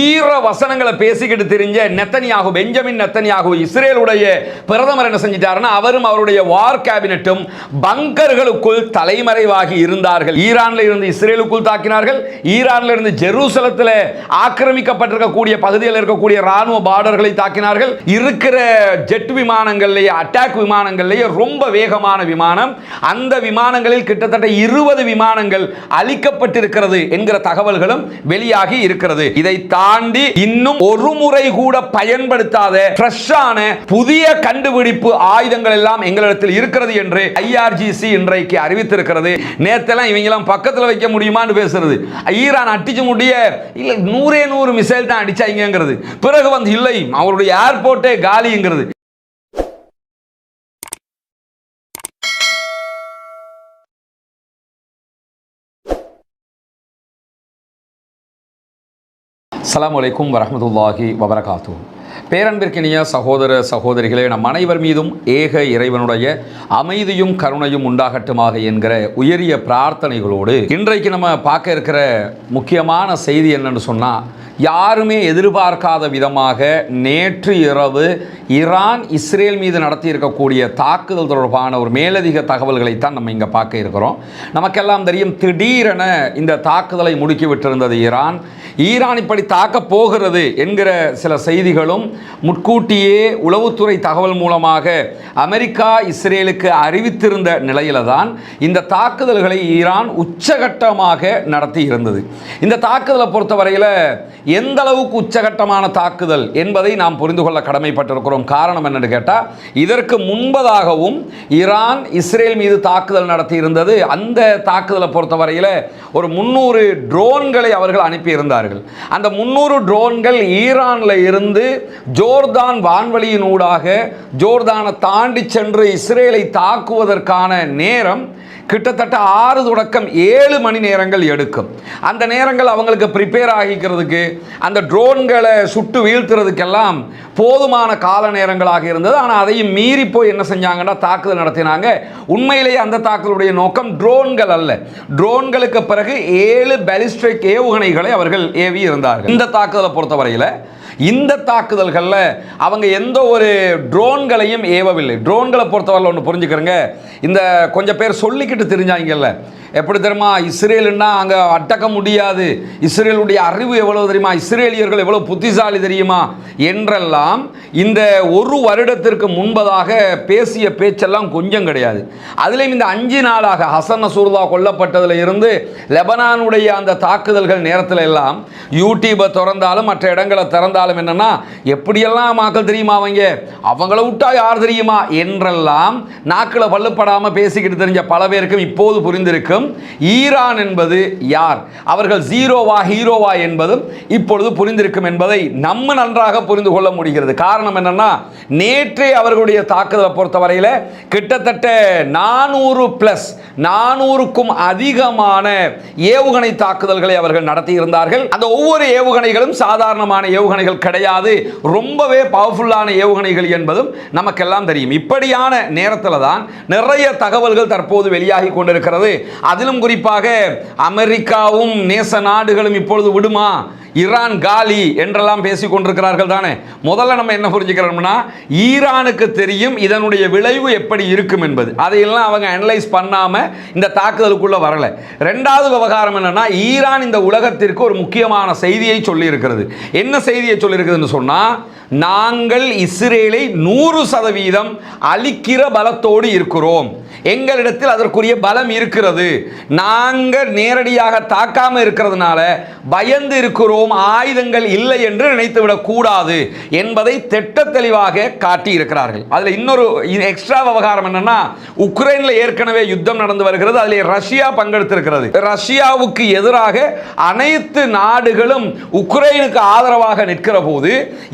ஈர வசனங்களை பேசிக்கிட்டு தெரிஞ்ச நெத்தனியாகு பெஞ்சமின் நெத்தனியாகு இஸ்ரேலுடைய பிரதமர் என்ன செஞ்சிட்டாருன்னா அவரும் அவருடைய வார் கேபினட்டும் பங்கர்களுக்குள் தலைமறைவாகி இருந்தார்கள். ஈரான்ல இருந்து இஸ்ரேலுக்குள் தாக்கினார்கள். ஈரான்ல இருந்து ஜெருசலத்தில் ஆக்கிரமிக்கப்பட்டிருக்கக்கூடிய பகுதியில் இருக்கக்கூடிய ராணுவ பார்டர்களை தாக்கினார்கள். இருக்கிற ஜெட் விமானங்கள்லேயே அட்டாக் விமானங்கள்லேயே ரொம்ப வேகமான விமானம். அந்த விமானங்களில் கிட்டத்தட்ட இருபது விமானங்கள் அழிக்கப்பட்டிருக்கிறது என்கிற தகவல்களும் வெளியாகி இருக்கிறது. இதை தாண்டி இன்னும் ஒரு முறை கூட பயன்படுத்தாத ஃப்ரெஷ்ஷான புதிய கண்டுபிடிப்பு ஆயுதங்கள் எல்லாம் எங்களிடத்தில் இருக்கிறது என்று ஐஆர்ஜிசி இன்றைக்கு அறிவித்திருக்கிறது. நேத்தெல்லாம் இவங்கெல்லாம் பக்கத்தில் வைக்க முடியுமான்னு பேசுறது. ஈரான் அடிச்சு முடிய இல்லை நூறே நூறு மிசைல் தான் அடிச்சாங்கிறது பிறகு வந்து இல்லை அவருடைய ஏர்போர்ட்டே காலிங்கிறது. அஸ்லாம் வலைக்கும் வரமத்துல்லாஹி வபரகாத்தூ பேரன்பிற்கினிய சகோதர சகோதரிகளே நம் அனைவர் மீதும் ஏக இறைவனுடைய அமைதியும் கருணையும் உண்டாகட்டுமாக என்கிற உயரிய பிரார்த்தனைகளோடு இன்றைக்கு நம்ம பார்க்க இருக்கிற முக்கியமான செய்தி என்னன்னு சொன்னால் யாருமே எதிர்பார்க்காத விதமாக நேற்று இரவு ஈரான் இஸ்ரேல் மீது நடத்தி இருக்கக்கூடிய தாக்குதல் தொடர்பான ஒரு மேலதிக தகவல்களைத்தான் நம்ம இங்கே பார்க்க இருக்கிறோம். நமக்கெல்லாம் தெரியும் திடீரென இந்த தாக்குதலை முடுக்கி விட்டிருந்தது ஈரான் ஈரான் இப்படி தாக்கப் போகிறது என்கிற சில செய்திகளும் முட்கூட்டியே உளவுத்துறை தகவல் மூலமாக அமெரிக்கா இஸ்ரேலுக்கு அறிவித்திருந்த நிலையில தான் இந்த தாக்குதல்களை ஈரான் உச்சகட்டமாக நடத்தி இருந்தது இந்த தாக்குதலை பொறுத்தவரையில் எந்த அளவுக்கு உச்சகட்டமான தாக்குதல் என்பதை நாம் புரிந்து கொள்ள கடமைப்பட்டிருக்கிறோம். காரணம் என்னன்னு கேட்டால் இதற்கு முன்பதாகவும் ஈரான் இஸ்ரேல் மீது தாக்குதல் நடத்தி இருந்தது அந்த தாக்குதலை பொறுத்தவரையில் ஒரு முந்நூறு ட்ரோன்களை அவர்கள் அனுப்பியிருந்தார்கள். அந்த முந்நூறு ட்ரோன்கள் ஈரானில் இருந்து ஜோர்தான் வான்வழியினூடாக ஜோர்தானை தாண்டி சென்று இஸ்ரேலை தாக்குவதற்கான நேரம் கிட்டத்தட்ட ஆறு தொடக்கம் ஏழு மணி நேரங்கள் எடுக்கும். அந்த நேரங்கள் அவங்களுக்கு ப்ரிப்பேர் ஆகிக்கிறதுக்கு அந்த ட்ரோன்களை சுட்டு வீழ்த்துறதுக்கெல்லாம் போதுமான கால நேரங்களாக இருந்தது. ஆனால் அதையும் மீறி போய் என்ன செஞ்சாங்கன்னா தாக்குதல் நடத்தினாங்க. உண்மையிலேயே அந்த தாக்குதலுடைய நோக்கம் ட்ரோன்கள் அல்ல. ட்ரோன்களுக்கு பிறகு ஏழு பேலிஸ்டிக் ஏவுகணைகளை அவர்கள் ஏவி இருந்தார்கள் இந்த தாக்குதலை பொறுத்தவரையில் இந்த தாக்குதல்களில் அவங்க எந்த ஒரு ட்ரோன்களையும் ஏவவில்லை. ட்ரோன்களை பொறுத்தவரை ஒன்று புரிஞ்சுக்கிறேங்க. இந்த கொஞ்சம் பேர் சொல்லிக்கிட்டு தெரிஞ்சாங்கல்ல. எப்படி தெரியுமா? இஸ்ரேலுன்னா அங்கே அட்டக்க முடியாது. இஸ்ரேலுடைய அறிவு எவ்வளோ தெரியுமா? இஸ்ரேலியர்கள் எவ்வளோ புத்திசாலி தெரியுமா? என்றெல்லாம் இந்த ஒரு வருடத்திற்கு முன்பதாக பேசிய பேச்செல்லாம் கொஞ்சம் கிடையாது. அதுலேயும் இந்த அஞ்சு நாளாக ஹசன் நசூர்லா கொல்லப்பட்டதில் இருந்து லெபனானுடைய அந்த தாக்குதல்கள் நேரத்தில் எல்லாம் யூடியூபை திறந்தாலும் மற்ற இடங்களை திறந்தாலும் என்னன்னா எப்படியெல்லாம் மக்கள் தெரியுமா அவங்க? அவங்கள விட்டா யார் தெரியுமா? என்றெல்லாம் நாக்கில் பல்லுப்படாமல் பேசிக்கிட்டு தெரிஞ்ச பல பேருக்கும் இப்போது புரிந்திருக்கும். ஈரான் என்பது யார்? அவர்கள் ஜீரோவா ஹீரோவா என்பதும் இப்பொழுது புரிந்திருக்கும் என்பதை நம்ம நன்றாக புரிந்து கொள்ள முடிகிறது. காரணம் என்னன்னா நேற்றே அவர்களுடைய தாக்குதலை பொறுத்தவரையில் கிட்டத்தட்ட நானூறு பிளஸ் நானூறுக்கும் அதிகமான ஏவுகணை தாக்குதல்களை அவர்கள் நடத்தி இருந்தார்கள் அந்த ஒவ்வொரு ஏவுகணைகளும் சாதாரணமான ஏவுகணைகள் கிடையாது. ரொம்பவே பவர்ஃபுல்லான ஏவுகணைகள் என்பதும் நமக்கெல்லாம் தெரியும். இப்படியான நேரத்தில் தான் நிறைய தகவல்கள் தற்போது வெளியாகி கொண்டிருக்கிறது. அதிலும் குறிப்பாக அமெரிக்காவும் நேச நாடுகளும் இப்பொழுது விடுமா? ஈரான் காலி என்றெல்லாம் பேசிக் கொண்டிருக்கிறார்கள் தானே? முதல்ல நம்ம என்ன புரிஞ்சுக்கிறோம்னா ஈரானுக்கு தெரியும் இதனுடைய விளைவு எப்படி இருக்கும் என்பது. அதையெல்லாம் அவங்க அனலைஸ் பண்ணாமல் இந்த தாக்குதலுக்குள்ளே வரல. ரெண்டாவது விவகாரம் என்னென்னா ஈரான் இந்த உலகத்திற்கு ஒரு முக்கியமான செய்தியை சொல்லியிருக்கிறது. என்ன செய்தியை சொல்லியிருக்குதுன்னு சொன்னால் நாங்கள் இஸ்ரேலை நூறு சதவீதம் அழிக்கிற பலத்தோடு இருக்கிறோம். எங்களிடத்தில் அதற்குரிய பலம் இருக்கிறது. நாங்கள் நேரடியாக தாக்காமல் இருக்கிறதுனால பயந்து இருக்கிறோம் ஆயுதங்கள் இல்லை என்று நினைத்துவிடக்கூடாது என்பதை திட்ட தெளிவாக காட்டி இருக்கிறார்கள் அதில் இன்னொரு எக்ஸ்ட்ரா விவகாரம் என்னன்னா உக்ரைனில் ஏற்கனவே யுத்தம் நடந்து வருகிறது அதில் ரஷ்யா பங்கெடுத்திருக்கிறது. ரஷ்யாவுக்கு எதிராக அனைத்து நாடுகளும் உக்ரைனுக்கு ஆதரவாக நிற்கிற போது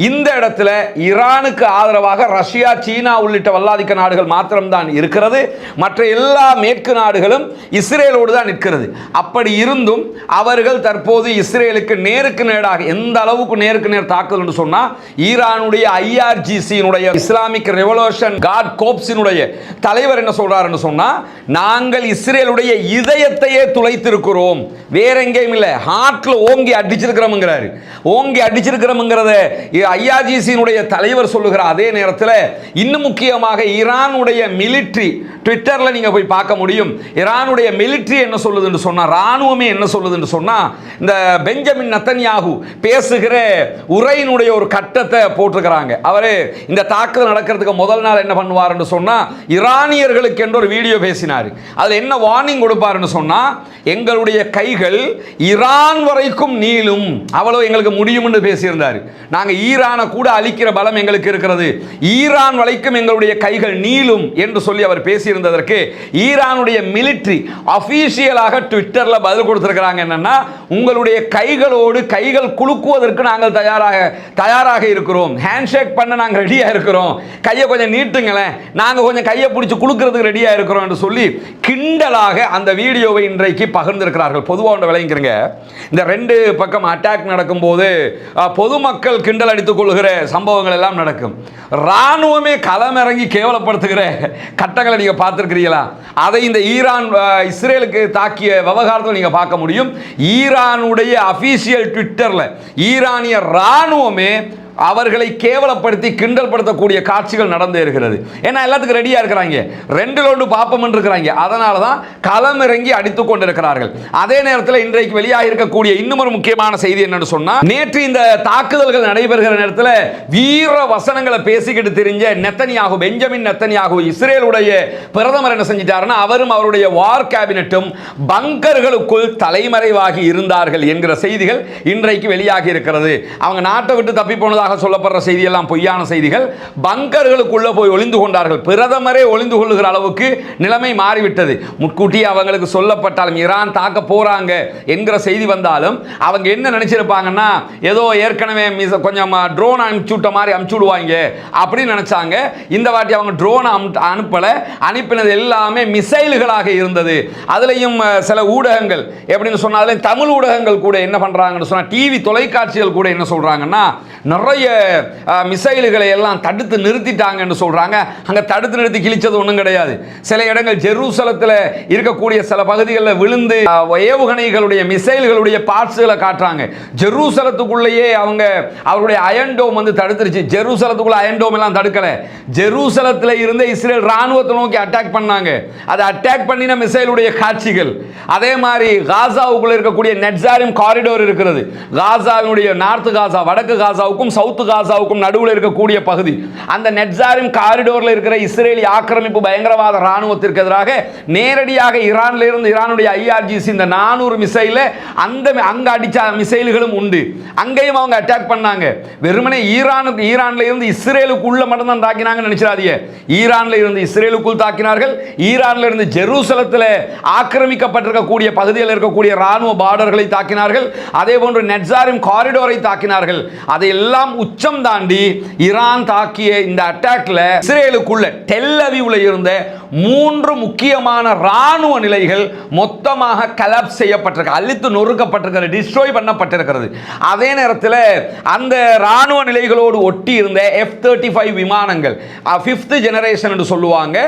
இந்த இடத்துல ஈரானுக்கு ஆதரவாக ரஷ்யா சீனா உள்ளிட்ட வல்லாதிக்க நாடுகள் மாத்திரம்தான் இருக்கிறது. மற்ற எல்லா மேற்கு நாடுகளும் இஸ்ரேலோடு தான் நிற்கிறது. அப்படி இருந்தும் அவர்கள் தற்போது இஸ்ரேலுக்கு நேருக்கு நேராக எந்த அளவுக்கு நேருக்கு நேர் தாக்குதல் என்று சொன்னா ஈரானுடைய ஐஆர்ஜிசியினுடைய இஸ்லாமிக் ரெவல்யூஷன் காட் கோப்ஸினுடைய தலைவர் என்ன சொல்றாருன்னு சொன்னா நாங்கள் இஸ்ரேலுடைய இதயத்தையே துளைத்திருக்கிறோம். வேற எங்கேயும் இல்லை ஹார்ட்ல ஓங்கி அடிச்சிருக்கிறோம்ங்கிறாரு. ஓங்கி அடிச்சிருக்கிறோம்ங்கிறத ஐஆர்ஜிசியினுடைய தலைவர் சொல்லுகிற அதே நேரத்தில் இன்னும் முக்கியமாக ஈரானுடைய மிலிட்ரி ட்விட்டரில் நீங்கள் போய் பார்க்க முடியும். ஈரானுடைய மிலிட்ரி என்ன சொல்லுதுன்னு சொன்னால் ராணுவமே என்ன சொல்லுதுன்னு சொன்னால் இந்த பெஞ்சமின் நத்தன்யாகு பேசுகிற உரையினுடைய ஒரு கட்டத்தை போட்டிருக்கிறாங்க. அவர் இந்த தாக்குதல் நடக்கிறதுக்கு முதல் நாள் என்ன பண்ணுவார்னு சொன்னால் ஈரானியர்களுக்கு என்று ஒரு வீடியோ பேசினார். அதில் என்ன வார்னிங் கொடுப்பாருன்னு சொன்னால் எங்களுடைய கைகள் ஈரான் வரைக்கும் நீளும். அவ்வளோ எங்களுக்கு முடியும்னு பேசியிருந்தார். நாங்கள் ஈரானை கூட அழிக்கிற பலம் எங்களுக்கு இருக்கிறது. ஈரான் வரைக்கும் எங்களுடைய கைகள் நீளும் என்று சொல்லி அவர் பேசியிருந்தார். பேசியிருந்ததற்கு ஈரானுடைய மிலிட்ரி அஃபீஷியலாக ட்விட்டரில் பதில் கொடுத்துருக்கிறாங்க என்னன்னா உங்களுடைய கைகளோடு கைகள் குலுக்குவதற்கு நாங்கள் தயாராக தயாராக இருக்கிறோம். ஹேண்ட்ஷேக் பண்ண நாங்கள் ரெடியாக இருக்கிறோம். கையை கொஞ்சம் நீட்டுங்களேன். நாங்கள் கொஞ்சம் கையை பிடிச்சி குலுக்கிறதுக்கு ரெடியாக இருக்கிறோம் என்று சொல்லி கிண்டலாக அந்த வீடியோவை இன்றைக்கு பகிர்ந்திருக்கிறார்கள். பொதுவாக ஒன்று விளங்கிக்கிறங்க. இந்த ரெண்டு பக்கம் அட்டாக் நடக்கும்போது பொதுமக்கள் கிண்டல் அடித்துக் கொள்கிற சம்பவங்கள் எல்லாம் நடக்கும். இராணுவமே களமிறங்கி கேவலப்படுத்துகிற கட்டங்களை நீங்கள் பார்த்து பார்த்துருக்கிறீங்களா அதை இந்த ஈரான் இஸ்ரேலுக்கு தாக்கிய விவகாரத்தில் நீங்கள் பார்க்க முடியும். ஈரானுடைய அஃபீஷியல் ட்விட்டர்ல ஈரானிய ராணுவமே அவர்களை கேவலப்படுத்தி கிண்டல் படுத்தக்கூடிய காட்சிகள் நடந்து இருக்கிறது. ஏன்னா எல்லாத்துக்கும் ரெடியாக இருக்கிறாங்க. ரெண்டு லோண்டு பாப்பம் இருக்கிறாங்க அதனால தான் களம் இறங்கி அடித்துக் கொண்டிருக்கிறார்கள். அதே நேரத்தில் இன்றைக்கு வெளியாக இருக்கக்கூடிய இன்னும் ஒரு முக்கியமான செய்தி என்னன்னு சொன்னா நேற்று இந்த தாக்குதல்கள் நடைபெறுகிற நேரத்தில் வீர வசனங்களை பேசிக்கிட்டு தெரிஞ்ச நெத்தனியாகு பெஞ்சமின் நெத்தனியாகு இஸ்ரேலுடைய பிரதமர் என்ன செஞ்சிட்டாருன்னா அவரும் அவருடைய வார் கேபினட்டும் பங்கர்களுக்குள் தலைமறைவாகி இருந்தார்கள் என்கிற செய்திகள் இன்றைக்கு வெளியாகி இருக்கிறது அவங்க நாட்டை விட்டு தப்பி போனதாக சொல்லப்படுற செய்தியெல்லாம் பொய்யான செய்திகள். பங்கர்களுக்குள்ள போய் ஒளிந்து கொண்டார்கள். பிரதமரே ஒளிந்து கொள்ளுகிற அளவுக்கு நிலைமை மாறிவிட்டது. முன்கூட்டி அவங்களுக்கு சொல்லப்பட்டாலும் ஈரான் தாக்க போறாங்க என்கிற செய்தி வந்தாலும் அவங்க என்ன நினைச்சிருப்பாங்கன்னா ஏதோ ஏற்கனவே மிஸ் கொஞ்சம் ட்ரோன் அனுப்பிச்சு விட்ட மாதிரி அனுப்பிச்சு விடுவாங்க அப்படின்னு நினைச்சாங்க. இந்த வாட்டி அவங்க ட்ரோன் அனுப்பல. அனுப்பினது எல்லாமே மிசைல்களாக இருந்தது. அதுலயும் சில ஊடகங்கள் எப்படின்னு சொன்னாலும் தமிழ் ஊடகங்கள் கூட என்ன பண்றாங்கன்னு சொன்னா டிவி தொலைக்காட்சிகள் கூட என்ன சொல்றாங்கன்னா நிறைய நிறைய மிசைல்களை எல்லாம் தடுத்து நிறுத்திட்டாங்கன்னு சொல்கிறாங்க அங்கே தடுத்து நிறுத்தி கிழிச்சது ஒன்றும் கிடையாது. சில இடங்கள் ஜெருசலத்தில் இருக்கக்கூடிய சில பகுதிகளில் விழுந்து ஏவுகணைகளுடைய மிசைல்களுடைய பார்ட்ஸுகளை காட்டுறாங்க. ஜெருசலத்துக்குள்ளேயே அவங்க அவருடைய அயன்டோம் வந்து தடுத்துருச்சு. ஜெருசலத்துக்குள்ள அயன்டோம் எல்லாம் தடுக்கலை. ஜெருசலத்தில் இருந்த இஸ்ரேல் ராணுவத்தை நோக்கி அட்டாக் பண்ணாங்க. அதை அட்டாக் பண்ணின மிசைலுடைய காட்சிகள். அதே மாதிரி காசாவுக்குள்ள இருக்கக்கூடிய நெட்சாரிம் காரிடோர் இருக்கிறது. காசாவினுடைய நார்த்து காசா வடக்கு காசாவுக்கும் சவுத்து காசாவுக்கும் நடுவில் இருக்கக்கூடிய பகுதி. அந்த நெட்சாரிம் காரிடோரில் இருக்கிற இஸ்ரேலி ஆக்கிரமிப்பு பயங்கரவாத ராணுவத்திற்கு எதிராக நேரடியாக ஈரானிலிருந்து ஈரானுடைய ஐஆர்ஜிசி இந்த நானூறு மிசைல அந்த அங்கே அடிச்ச மிசைல்களும் உண்டு. அங்கேயும் அவங்க அட்டாக் பண்ணாங்க. வெறுமனே ஈரானுக்கு ஈரானில் இருந்து இஸ்ரேலுக்குள்ள மட்டும்தான் தாக்கினாங்கன்னு நினைச்சிடாதீங்க. ஈரானில் இருந்து இஸ்ரேலுக்குள் தாக்கினார்கள். ஈரானில் இருந்து ஜெருசலத்தில் ஆக்கிரமிக்கப்பட்டிருக்கக்கூடிய பகுதியில் இருக்கக்கூடிய ராணுவ பார்டர்களை தாக்கினார்கள். அதே போன்று நெட்சாரிம் காரிடோரை தாக்கினார்கள். அதையெல்லாம் உச்சம் தாண்டி ஈரான் தாக்கிய இந்த அட்டாக்ல இஸ்ரேலுக்குள்ள டெல் இருந்த மூன்று முக்கியமான ராணுவ நிலைகள் மொத்தமாக கலப் செய்யப்பட்டிருக்கு. அழித்து நொறுக்கப்பட்டிருக்கிறது டிஸ்ட்ரோய் பண்ணப்பட்டிருக்கிறது. அதே நேரத்தில் அந்த ராணுவ நிலைகளோடு ஒட்டி இருந்த எஃப் தேர்ட்டி ஃபைவ் விமானங்கள் ஃபிஃப்த் ஜெனரேஷன் என்று சொல்லுவாங்க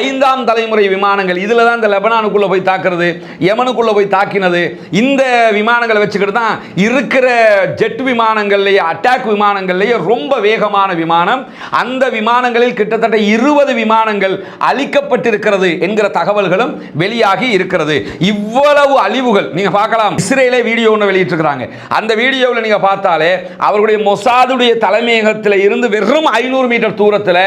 ஐந்தாம் தலைமுறை விமானங்கள் இதில் தான் இந்த லெபனானுக்குள்ள போய் தாக்குறது யமனுக்குள்ளே போய் தாக்கினது. இந்த விமானங்களை வச்சுக்கிட்டு தான் இருக்கிற ஜெட் விமானங்கள்லேயே அட்டாக் விமானம் விமானங்கள்லேயே ரொம்ப வேகமான விமானம். அந்த விமானங்களில் கிட்டத்தட்ட இருபது விமானங்கள் அழிக்கப்பட்டிருக்கிறது என்கிற தகவல்களும் வெளியாகி இருக்கிறது. இவ்வளவு அழிவுகள். நீங்க பார்க்கலாம். இஸ்ரேலே வீடியோ ஒன்று வெளியிட்டிருக்கிறாங்க. அந்த வீடியோவில் நீங்கள் பார்த்தாலே அவருடைய மொசாதுடைய தலைமையகத்தில் இருந்து வெறும் ஐநூறு மீட்டர் தூரத்தில்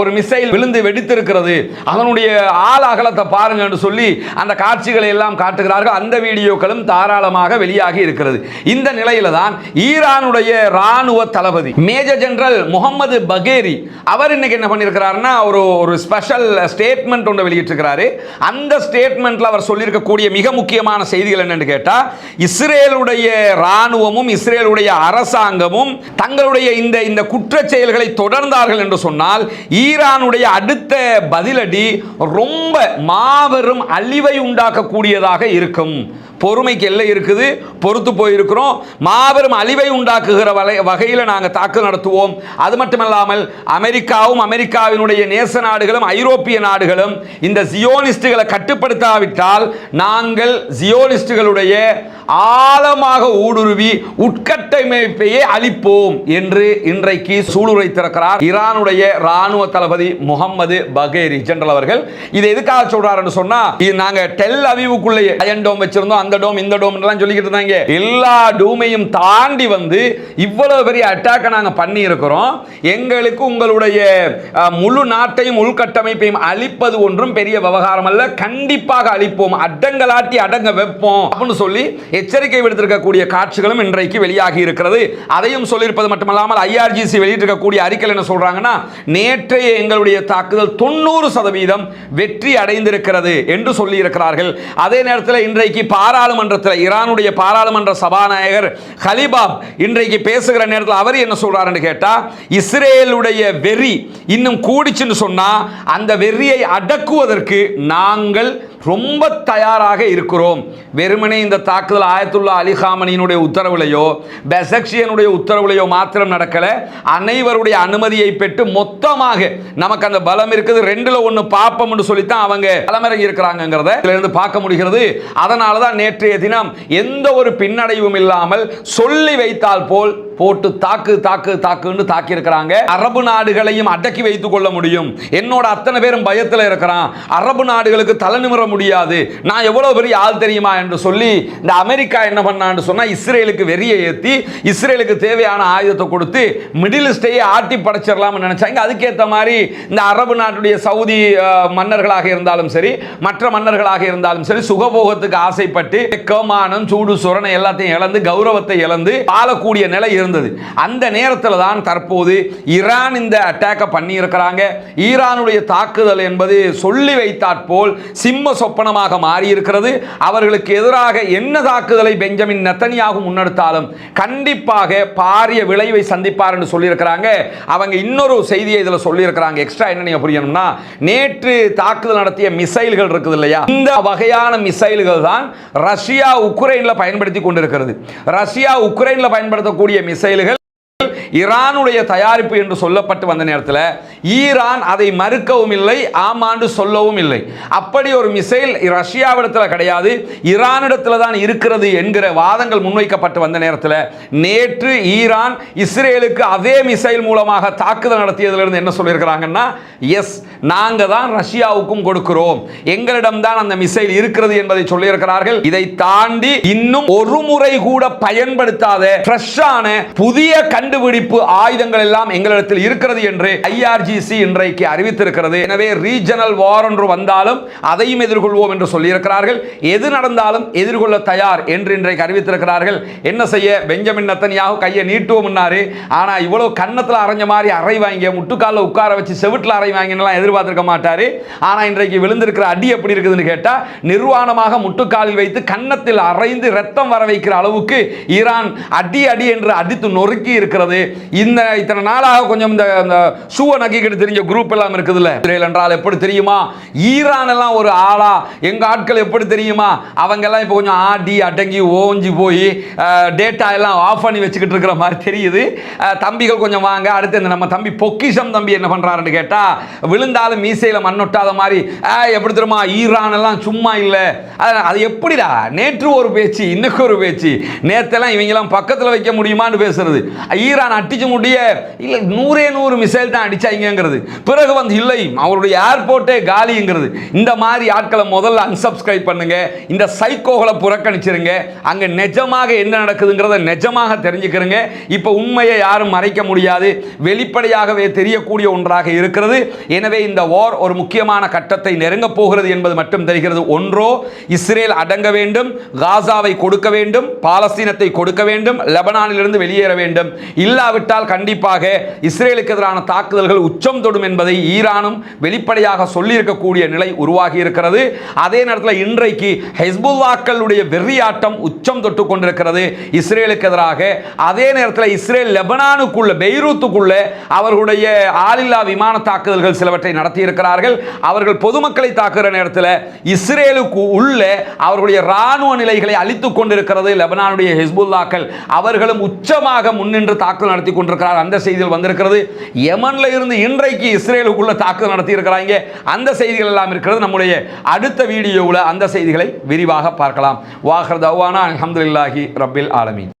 ஒரு மிசைல் விழுந்து வெடித்திருக்கிறது. அதனுடைய ஆள் அகலத்தை பாருங்கன்னு சொல்லி அந்த காட்சிகளை எல்லாம் காட்டுகிறார்கள். அந்த வீடியோக்களும் தாராளமாக வெளியாகி இருக்கிறது. இந்த நிலையில தான் ஈரானுடைய ராணுவ தளபதி. மேஜர் ஜெனரல் முகமது பகேரி அவர் இன்னைக்கு என்ன பண்ணியிருக்கிறாருன்னா ஒரு ஒரு ஸ்பெஷல் ஸ்டேட்மெண்ட் ஒன்று வெளியிட்டிருக்கிறாரு. அந்த ஸ்டேட்மெண்ட்ல அவர் சொல்லியிருக்கக்கூடிய மிக முக்கியமான செய்திகள் என்னன்னு கேட்டால் இஸ்ரேலுடைய ராணுவமும் இஸ்ரேலுடைய அரசாங்கமும் தங்களுடைய இந்த இந்த குற்ற செயல்களை தொடர்ந்தார்கள் என்று சொன்னால் ஈரானுடைய அடுத்த பதிலடி ரொம்ப மாபெரும் அழிவை உண்டாக்கக்கூடியதாக இருக்கும். பொறுமைக்கு எல்லை இருக்குது பொறுத்து போயிருக்கிறோம். மாபெரும் அழிவை உண்டாக்குகிற வலை வகையில் நாங்கள் தாக்குதல் நடத்துவோம். அது மட்டுமல்லாமல் அமெரிக்காவும் அமெரிக்காவினுடைய நேச நாடுகளும் ஐரோப்பிய நாடுகளும் இந்த ஜியோனிஸ்டுகளை கட்டுப்படுத்தாவிட்டால் நாங்கள் ஜியோனிஸ்டுகளுடைய ஆழமாக ஊடுருவி உட்கட்டமைப்பையே அளிப்போம் என்று இன்றைக்கு சூளுரைத்திருக்கிறார் ஈரானுடைய ராணுவ தளபதி முகமது பகேரி ஜெனரல் அவர்கள். இது எதுக்காக சொல்றாருன்னு சொன்னா இது நாங்க டெல் அவிவுக்குள்ளேயே அயன் டோம் வச்சிருந்தோம் அந்த டோம் இந்த டோம் எல்லாம் சொல்லிக்கிட்டு இருந்தாங்க. எல்லா டூமையும் தாண்டி வந்து இவ்வளவு பெரிய அட்டாக்கை நாங்க பண்ணி இருக்கிறோம் எங்களுக்கு உங்களுடைய முழு நாட்டையும் உள்கட்டமைப்பையும் அழிப்பது ஒன்றும் பெரிய விவகாரம் அல்ல. கண்டிப்பாக அழிப்போம். அடங்கலாட்டி அடங்க வைப்போம் அப்படின்னு சொல்லி எச்சரிக்கை விடுத்திருக்கக்கூடிய காட்சிகளும் இன்றைக்கு வெளியாகி இருக்கிறது. அதையும் சொல்லியிருப்பது மட்டுமல்லாமல் ஐஆர்ஜிசி வெளியிட்டிருக்கக்கூடிய அறிக்கையில் என்ன சொல்றாங்கன்னா நேற்றைய எங்களுடைய தாக்குதல் தொண்ணூறு சதவீதம் வெற்றி அடைந்திருக்கிறது என்று சொல்லியிருக்கிறார்கள். அதே நேரத்தில் இன்றைக்கு பாராளுமன்றத்தில் ஈரானுடைய பாராளுமன்ற சபாநாயகர் ஹலிபாப் இன்றைக்கு பேசுகிற நேரத்தில் அவர் என்ன சொல்றாருன்னு கேட்டா இஸ்ரேலுடைய வெறி இன்னும் கூடிச்சுன்னு சொன்னா அந்த வெறியை அடக்குவதற்கு நாங்கள் ரொம்ப தயாராக இருக்கிறோம். வெறுமனே இந்த தாக்குதல் ஆயத்துல்லா அலிகாமனியினுடைய உத்தரவுலையோ பெசக்ஷியனுடைய உத்தரவுலையோ மாத்திரம் நடக்கல. அனைவருடைய அனுமதியை பெற்று மொத்தமாக நமக்கு அந்த பலம் இருக்குது. ரெண்டுல ஒன்று பார்ப்போம்னு சொல்லித்தான் அவங்க களமிறங்கி இருக்கிறாங்கிறத இருந்து பார்க்க முடிகிறது. அதனால தான் நேற்றைய தினம் எந்த ஒரு பின்னடைவும் இல்லாமல் சொல்லி வைத்தால் போல் போட்டு தாக்கு தாக்கு தாக்குன்னு தாக்கி இருக்கிறாங்க அரபு நாடுகளையும் அடக்கி வைத்துக் கொள்ள முடியும். என்னோட அத்தனை பேரும் பயத்தில் இருக்கிறான். அரபு நாடுகளுக்கு தலை நிமிர முடியாது. நான் எவ்வளவு பெரிய ஆள் தெரியுமா என்று சொல்லி இந்த அமெரிக்கா என்ன பண்ணான்னு சொன்னா இஸ்ரேலுக்கு வெறியை ஏத்தி இஸ்ரேலுக்கு தேவையான ஆயுதத்தை கொடுத்து மிடில் ஈஸ்டையே ஆட்டி படைச்சிடலாம்னு நினைச்சாங்க அதுக்கேற்ற மாதிரி இந்த அரபு நாட்டுடைய சவுதி மன்னர்களாக இருந்தாலும் சரி மற்ற மன்னர்களாக இருந்தாலும் சரி சுகபோகத்துக்கு ஆசைப்பட்டு கமானம் சூடு சுரணை எல்லாத்தையும் இழந்து கௌரவத்தை இழந்து ஆளக்கூடிய நிலை இருந்தது. அந்த நேரத்தில் தான் தற்போது ஈரான் இந்த அட்டாக்கை பண்ணி இருக்கிறாங்க ஈரானுடைய தாக்குதல் என்பது சொல்லி வைத்தாற் போல் சிம்ம சொப்பனமாக மாறியிருக்கிறது. அவர்களுக்கு எதிராக என்ன தாக்குதலை பெஞ்சமின் நெத்தனியாக முன்னெடுத்தாலும் கண்டிப்பாக பாரிய விளைவை சந்திப்பார் என்று சொல்லியிருக்கிறாங்க. அவங்க இன்னொரு செய்தியை இதில் சொல்லியிருக்கிறாங்க. எக்ஸ்ட்ரா என்ன நீங்க புரியணும்னா நேற்று தாக்குதல் நடத்திய மிசைல்கள் இருக்குது இல்லையா? இந்த வகையான மிசைல்கள் தான் ரஷ்யா உக்ரைனில் பயன்படுத்தி கொண்டிருக்கிறது. ரஷ்யா உக்ரைனில் பயன்படுத்தக்கூடிய மிசைல்கள் ஈரானுடைய தயாரிப்பு என்று சொல்லப்பட்டு வந்த நேரத்தில் ஈரான் அதை மறுக்கவும் இல்லை ஆமாண்டு சொல்லவும் இல்லை. அப்படி ஒரு மிசைல் ரஷ்யாவிடத்தில் கிடையாது ஈரானிடத்தில் தான் இருக்கிறது என்கிற வாதங்கள் முன்வைக்கப்பட்டு வந்த நேரத்தில் நேற்று ஈரான் இஸ்ரேலுக்கு அதே மிசைல் மூலமாக தாக்குதல் நடத்தியதிலிருந்து என்ன சொல்லியிருக்கிறாங்கன்னா எஸ் நாங்கள் தான் ரஷ்யாவுக்கும் கொடுக்கிறோம். எங்களிடம் தான் அந்த மிசைல் இருக்கிறது என்பதை சொல்லியிருக்கிறார்கள். இதை தாண்டி இன்னும் ஒரு முறை கூட பயன்படுத்தாத ஃப்ரெஷ்ஷான புதிய கண்டுபிடிப்பு ஆயுதங்கள் எல்லாம் எங்களிடத்தில் இருக்கிறது என்று ஐஆர்ஜிசி இன்றைக்கு அறிவித்திருக்கிறது. எனவே ரீஜனல் வார் ஒன்று வந்தாலும் அதையும் எதிர்கொள்வோம் என்று சொல்லியிருக்கிறார்கள். எது நடந்தாலும் எதிர்கொள்ள தயார் என்று இன்றைக்கு அறிவித்திருக்கிறார்கள். என்ன செய்ய? பெஞ்சமின் நத்தனியாக கையை நீட்டுவோம் ஆனால் இவ்வளவு கன்னத்துல அரைஞ்ச மாதிரி அறை வாங்கி முட்டுக்கால உட்கார வச்சு செவிட்டில் அறை வாங்கினலாம் எதிர்பார்த்திருக்க மாட்டார். ஆனா இன்றைக்கு விழுந்திருக்கிற அடி எப்படி இருக்குதுன்னு கேட்டா நிர்வாணமாக முட்டுக்காலில் வைத்து கன்னத்தில் அரைந்து ரத்தம் வர வைக்கிற அளவுக்கு ஈரான் அடி அடி என்று அடித்து நொறுக்கி இருக்கிறது. இந்த இத்தனை நாளாக கொஞ்சம் இந்த இந்த சூவை நக்கிக்கிட்டு தெரிஞ்ச குரூப் எல்லாம் இருக்குதுல்ல. இஸ்ரேல் என்றால் எப்படி தெரியுமா? ஈரான் எல்லாம் ஒரு ஆளா? எங்க ஆட்கள் எப்படி தெரியுமா? அவங்க எல்லாம் இப்போ கொஞ்சம் ஆடி அடங்கி ஓஞ்சி போய் டேட்டா எல்லாம் ஆஃப் பண்ணி வச்சுக்கிட்டு இருக்கிற மாதிரி தெரியுது. தம்பிகள் கொஞ்சம் வாங்க. அடுத்து இந்த நம்ம தம்பி பொக்கிஷம் தம்பி என்ன பண்ணுறாருன்னு கேட்டா விழுந்தாலும் மீசையில மண்ணொட்டாத மாதிரி எப்படி தெரியுமா? ஈரான் எல்லாம் சும்மா இல்லை. அது எப்படிடா? நேற்று ஒரு பேச்சு இன்னைக்கு ஒரு பேச்சு. நேற்றெல்லாம் இவங்கெல்லாம் பக்கத்தில் வைக்க முடியுமான்னு பேசுறது. ஈரான் அடிச்சு முடிய இல்லை நூறே நூறு மிசைல் தான் அடிச்சாங்கிறது பிறகு வந்து இல்லை அவருடைய ஏர்போர்ட்டே காலிங்கிறது. இந்த மாதிரி ஆட்களை முதல்ல அன்சப்ஸ்கிரைப் பண்ணுங்க. இந்த சைக்கோகளை புறக்கணிச்சிருங்க. அங்க நிஜமாக என்ன நடக்குதுங்கிறத நிஜமாக தெரிஞ்சுக்கிறங்க. இப்போ உண்மையை யாரும் மறைக்க முடியாது. வெளிப்படையாகவே தெரியக்கூடிய ஒன்றாக இருக்கிறது. எனவே இந்த வார் ஒரு முக்கியமான கட்டத்தை நெருங்க போகிறது என்பது மட்டும் தெரிகிறது. ஒன்றோ இஸ்ரேல் அடங்க வேண்டும் காசாவை கொடுக்க வேண்டும் பாலஸ்தீனத்தை கொடுக்க வேண்டும் லெபனானிலிருந்து வெளியேற வேண்டும். இல்லாவிட்டால் கண்டிப்பாக இஸ்ரேலுக்கு எதிரான தாக்குதல்கள் உச்சம் தொடும் என்பதை ஈரானும் வெளிப்படையாக சொல்லியிருக்கக்கூடிய நிலை உருவாகி இருக்கிறது அதே நேரத்தில் இன்றைக்கு ஹெஸ்புல்லாக்களுடைய வெறியாட்டம் உச்சம் தொட்டு கொண்டிருக்கிறது இஸ்ரேலுக்கு எதிராக. அதே நேரத்தில் இஸ்ரேல் லெபனானுக்குள்ள பெய்ரூத்துக்குள்ள அவர்களுடைய ஆளில்லா விமான தாக்குதல்கள் சிலவற்றை நடத்தியிருக்கிறார்கள். அவர்கள் பொதுமக்களை தாக்குகிற நேரத்தில் இஸ்ரேலுக்கு உள்ள அவர்களுடைய ராணுவ நிலைகளை அழித்துக் கொண்டிருக்கிறது லெபனானுடைய ஹெஸ்புல்லாக்கள். அவர்களும் உச்சமாக முன்னின்று தாக்குதல் நடத்தி கொண்டிருக்கிறார். அந்த செய்திகள் வந்திருக்கிறது. யமனில் இருந்து இன்றைக்கு இஸ்ரேலுக்குள்ள தாக்குதல் நடத்தி இருக்கிறாங்க. அந்த செய்திகள் எல்லாம் இருக்கிறது. நம்முடைய அடுத்த வீடியோவில் அந்த செய்திகளை விரிவாக பார்க்கலாம். வாஹர் தவானா அலமதுல்லாஹி ரபில் ஆலமீன்.